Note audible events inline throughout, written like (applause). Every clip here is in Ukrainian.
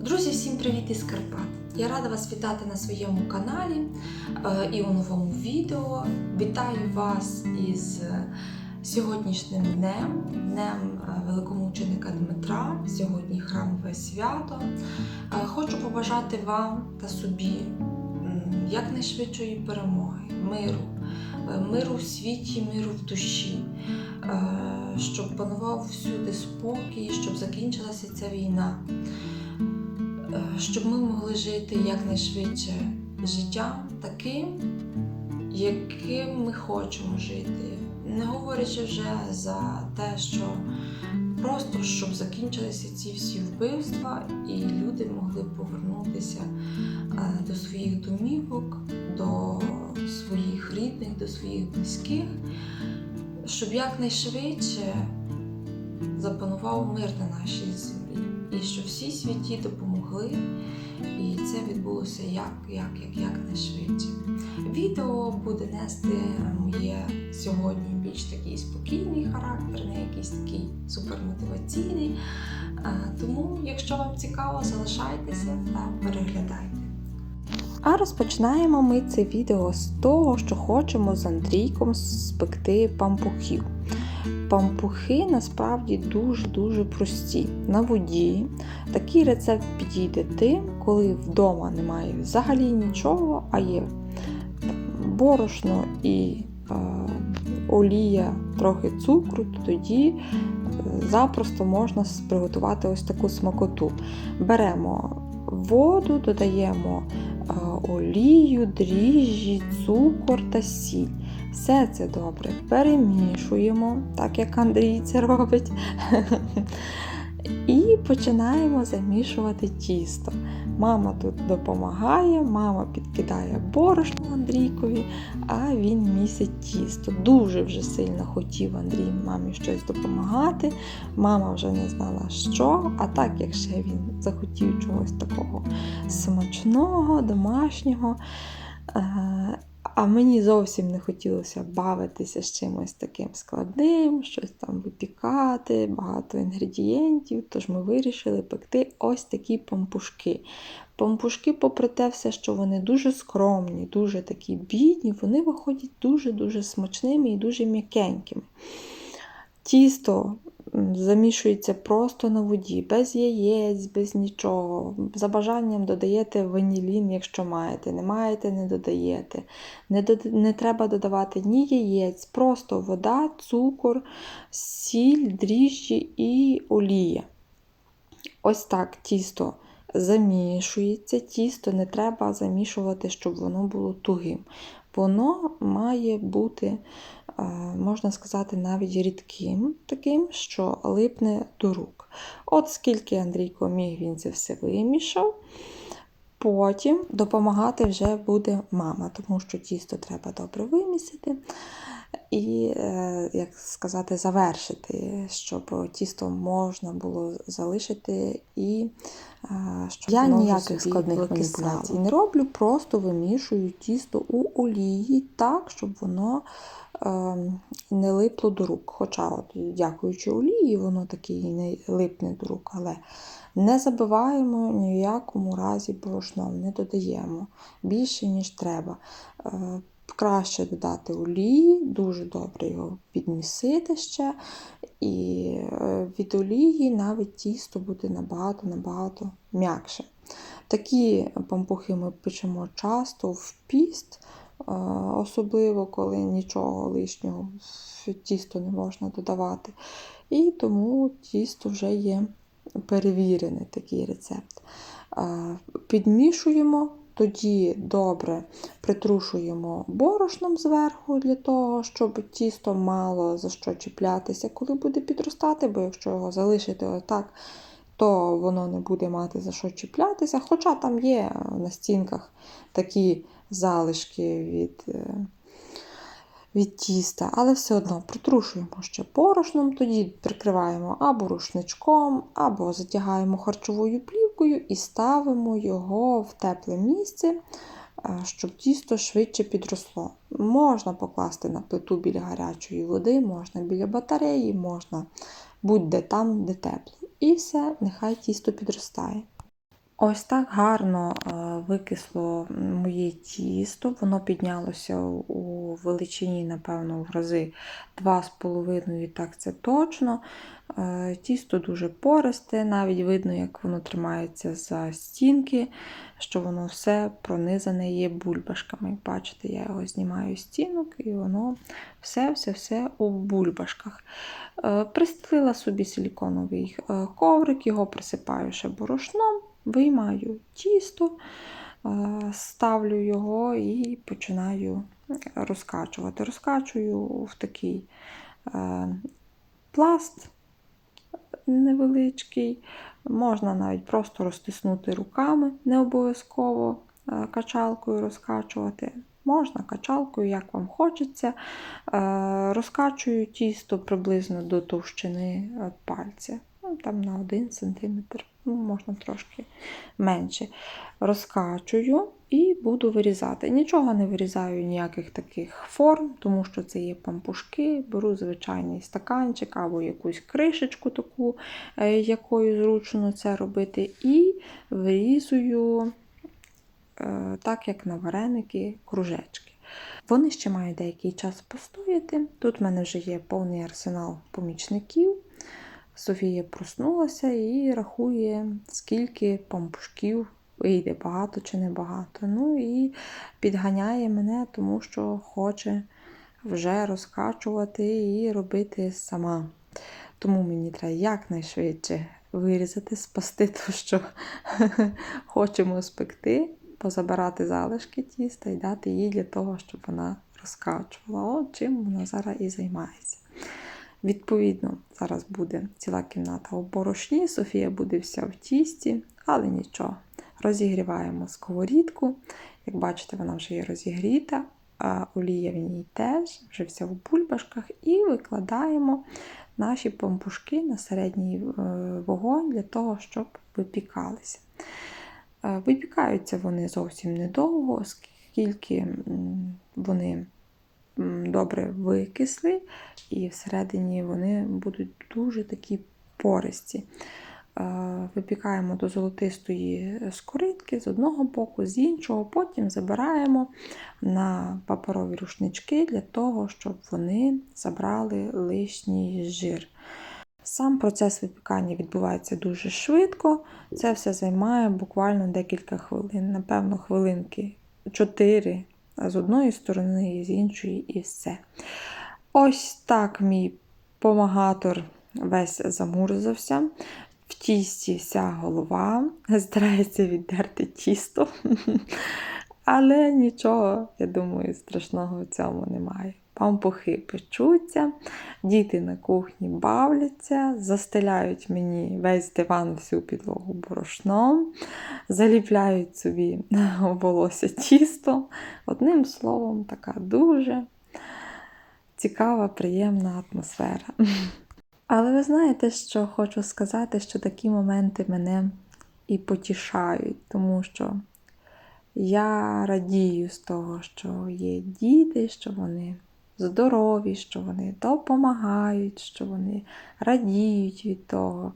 Друзі, всім привіт із Карпат! Я рада вас вітати на своєму каналі е, і у новому відео. Вітаю вас із е, сьогоднішнім днем, днем е, великомученика Дмитра. Сьогодні храмове свято. Хочу побажати вам та собі якнайшвидшої перемоги, миру, миру в світі, миру в душі, щоб панував всюди спокій, щоб закінчилася ця війна. Е, щоб ми могли жити якнайшвидше життя таким, яким ми хочемо жити, не говорячи вже за те, що просто щоб закінчилися ці всі вбивства, і люди могли повернутися е, до своїх домівок, до своїх рідних, до своїх близьких, щоб якнайшвидше запанував мир на нашій землі, і щоб всі святі допомогли, і це відбулося як, як, як, як найшвидше. Відео буде нести моє сьогодні більш такий спокійний характер, не якийсь такий супермотиваційний. Тому, якщо вам цікаво, залишайтеся та переглядайте. А розпочинаємо ми це відео з того, що хочемо з Андрійком спекти пампухів. Пампухи насправді дуже-дуже прості. На воді такий рецепт підійде тим, коли вдома немає взагалі нічого, а є борошно і е, олія, трохи цукру, то тоді е, запросто можна приготувати ось таку смакоту. Беремо воду, додаємо олію, дріжджі, цукор та сіль. Все це добре перемішуємо, так як Андрій це робить. (laughs) І починаємо замішувати тісто. Мама тут допомагає, мама підкидає борошно Андрійкові, а він місить тісто. Дуже вже сильно хотів Андрій мамі щось допомагати. Мама вже не знала що, а так як ще він захотів чогось такого смачного, домашнього. А мені зовсім не хотілося бавитися з чимось таким складним, щось там випікати, багато інгредієнтів. Тож ми вирішили пекти ось такі пампушки. Пампушки, попри те, все, що вони дуже скромні, дуже такі бідні, вони виходять дуже-дуже смачними і дуже м'якенькими. Тісто замішується просто на воді, без яєць, без нічого. За бажанням додаєте ванілін, якщо маєте, не маєте, не додаєте. Не, дод- не треба додавати ні яєць, просто вода, цукор, сіль, дріжджі і олія. Ось так тісто замішується. Тісто не треба замішувати, щоб воно було тугим. Воно має бути, можна сказати, навіть рідким, таким, що липне до рук. От скільки Андрійко міг, він це все вимішав. Потім допомагати вже буде мама, тому що тісто треба добре вимісити і, е, як сказати, завершити, щоб тісто можна було залишити і е, щоб Я ніяких складних маніпуляцій не роблю, просто вимішую тісто у олії так, щоб воно е, не липло до рук. Хоча, от, дякуючи олії, воно таки не липне до рук, але не забиваємо ні в якому разі борошном, не додаємо більше, ніж треба. Краще додати олії, дуже добре його підмісити ще. І е, від олії навіть тісто буде набагато-набагато м'якше. Такі пампухи ми печемо часто в піст, е, особливо коли нічого лишнього в тісто не можна додавати. І тому тісто вже є перевірений такий рецепт. Е, Підмішуємо, тоді добре притрушуємо борошном зверху для того, щоб тісто мало за що чіплятися, коли буде підростати, бо якщо його залишити отак, то воно не буде мати за що чіплятися. Хоча там є на стінках такі залишки від, е, від тіста, але все одно притрушуємо ще борошном, тоді прикриваємо або рушничком, або затягаємо харчовою плівкою і ставимо його в тепле місце, е, щоб тісто швидше підросло. Можна покласти на плиту біля гарячої води, можна біля батареї, можна будь-де там, де тепло. І все, нехай тісто підростає. Ось так гарно е, викисло моє тісто. Воно піднялося у величині, напевно, в рази 2,5, так це точно. Е, Тісто дуже пористе, навіть видно, як воно тримається за стінки, що воно все пронизане є бульбашками. Бачите, я його знімаю з стінок, і воно все-все-все у бульбашках. Е, Пристелила собі силіконовий е, коврик, його присипаю ще борошном, виймаю тісто, ставлю його і починаю розкачувати. Розкачую в такий е, пласт невеличкий. Можна навіть просто розтиснути руками, не обов'язково е, качалкою розкачувати. Можна качалкою, як вам хочеться. Е, Розкачую тісто приблизно до товщини пальця, ну, там на 1 см, ну, можна трошки менше. Розкачую і буду вирізати. Нічого не вирізаю, ніяких таких форм, тому що це є пампушки. Беру звичайний стаканчик або якусь кришечку таку, е, якою зручно це робити, і вирізую е, так, як на вареники, кружечки. Вони ще мають деякий час постояти. Тут в мене вже є повний арсенал помічників. Софія проснулася і рахує, скільки пампушків вийде, багато чи не багато. Ну і підганяє мене, тому що хоче вже розкачувати і робити сама. Тому мені треба якнайшвидше вирізати, спасти (laughs) те, що хочемо спекти, позабирати залишки тіста і дати їй для того, щоб вона розкачувала. От чим вона зараз і займається. Відповідно, зараз буде ціла кімната у борошні, Софія буде вся в тісті, але нічого. Розігріваємо сковорідку. Як бачите, вона вже є розігріта, а олія в ній теж, вже вся в бульбашках, і викладаємо наші пампушки на середній е, вогонь для того, щоб випікалися. Е, Випікаються вони зовсім недовго, оскільки вони добре викисли, і всередині вони будуть дуже такі пористі. Е, Випікаємо до золотистої скоринки з одного боку, з іншого, потім забираємо на паперові рушнички для того, щоб вони забрали лишній жир. Сам процес випікання відбувається дуже швидко. Це все займає буквально декілька хвилин, напевно, хвилинки 4 з одної сторони з іншої, і все. Ось так мій помагатор весь замурзався. В тісті вся голова, (laughs) старається віддерти тісто. (laughs) Але нічого, я думаю, страшного в цьому немає. Пампухи печуться, діти на кухні бавляться, застеляють мені весь диван, всю підлогу борошном, заліпляють собі (laughs) волосся тісто. Одним словом, така дуже цікава, приємна атмосфера. Але ви знаєте, що хочу сказати, що такі моменти мене і потішають, тому що я радію з того, що є діти, що вони здорові, що вони допомагають, що вони радіють від того,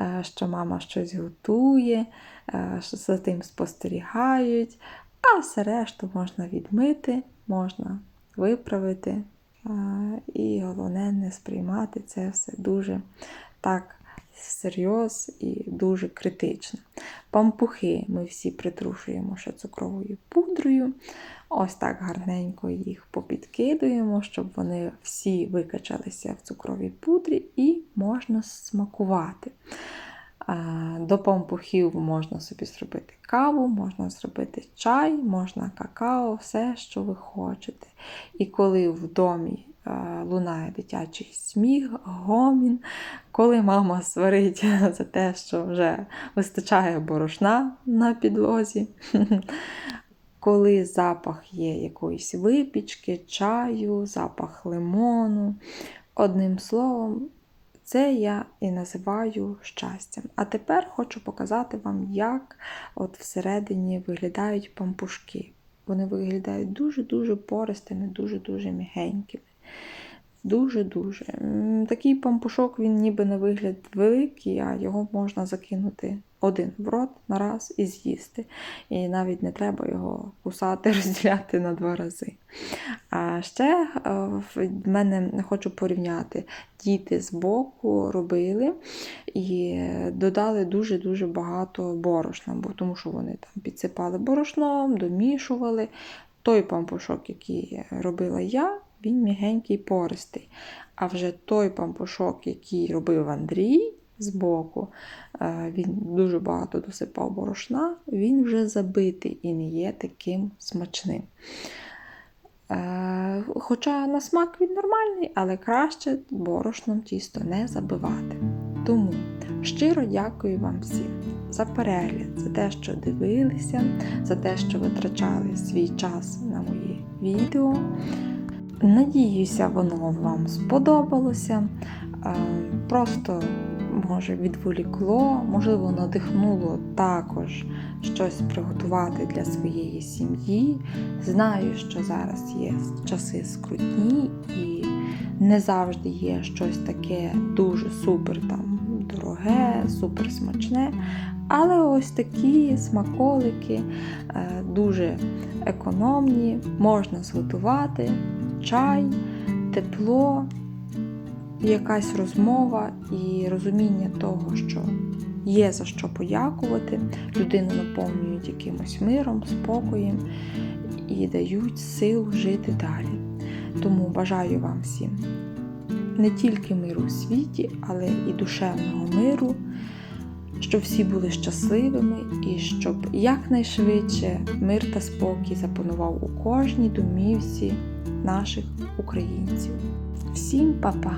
е, що мама щось готує, е, що за тим спостерігають, а все решту можна відмити, можна виправити. І головне не сприймати це все дуже так всерйоз і дуже критично. Пампухи ми всі притрушуємо ще цукровою пудрою. Ось так гарненько їх попідкидуємо, щоб вони всі викачалися в цукровій пудрі і можна смакувати. А, До пампухів можна собі зробити каву, можна зробити чай, можна какао, все, що ви хочете. І коли в домі лунає дитячий сміх, гомін, коли мама сварить (laughs) за те, що вже вистачає борошна на підлозі, (laughs) коли запах є якоїсь випічки, чаю, запах лимону. Одним словом, це я і називаю щастям. А тепер хочу показати вам, як от всередині виглядають пампушки. Вони виглядають дуже-дуже пористими, дуже-дуже м'ягенькими. Дуже-дуже. Такий пампушок, він ніби на вигляд великий, а його можна закинути один в рот на раз і з'їсти. І навіть не треба його кусати, (laughs) розділяти на два рази. А ще е, в мене хочу порівняти. Діти з боку робили і додали дуже-дуже багато борошна, бо тому що вони там підсипали борошном, домішували. Той пампушок, який робила я, він мігенький пористий. А вже той пампушок, який робив Андрій збоку, е, він дуже багато досипав борошна, він вже забитий і не є таким смачним. Е, Хоча на смак він нормальний, але краще борошном тісто не забивати. Тому щиро дякую вам всім за перегляд, за те, що дивилися, за те, що витрачали свій час на мої відео. Надіюся, воно вам сподобалося. Е, Просто може відволікло, можливо, надихнуло також щось приготувати для своєї сім'ї. Знаю, що зараз є часи скрутні і не завжди є щось таке дуже супер там дороге, супер смачне. Але ось такі смаколики е, дуже економні, можна зготувати чай, тепло, якась розмова і розуміння того, що є за що подякувати. Людину наповнюють якимось миром, спокоєм і дають сил жити далі. Тому бажаю вам всім не тільки миру у світі, але і душевного миру, щоб всі були щасливими і щоб якнайшвидше мир та спокій запанував у кожній домівці наших українців. Всім па-па!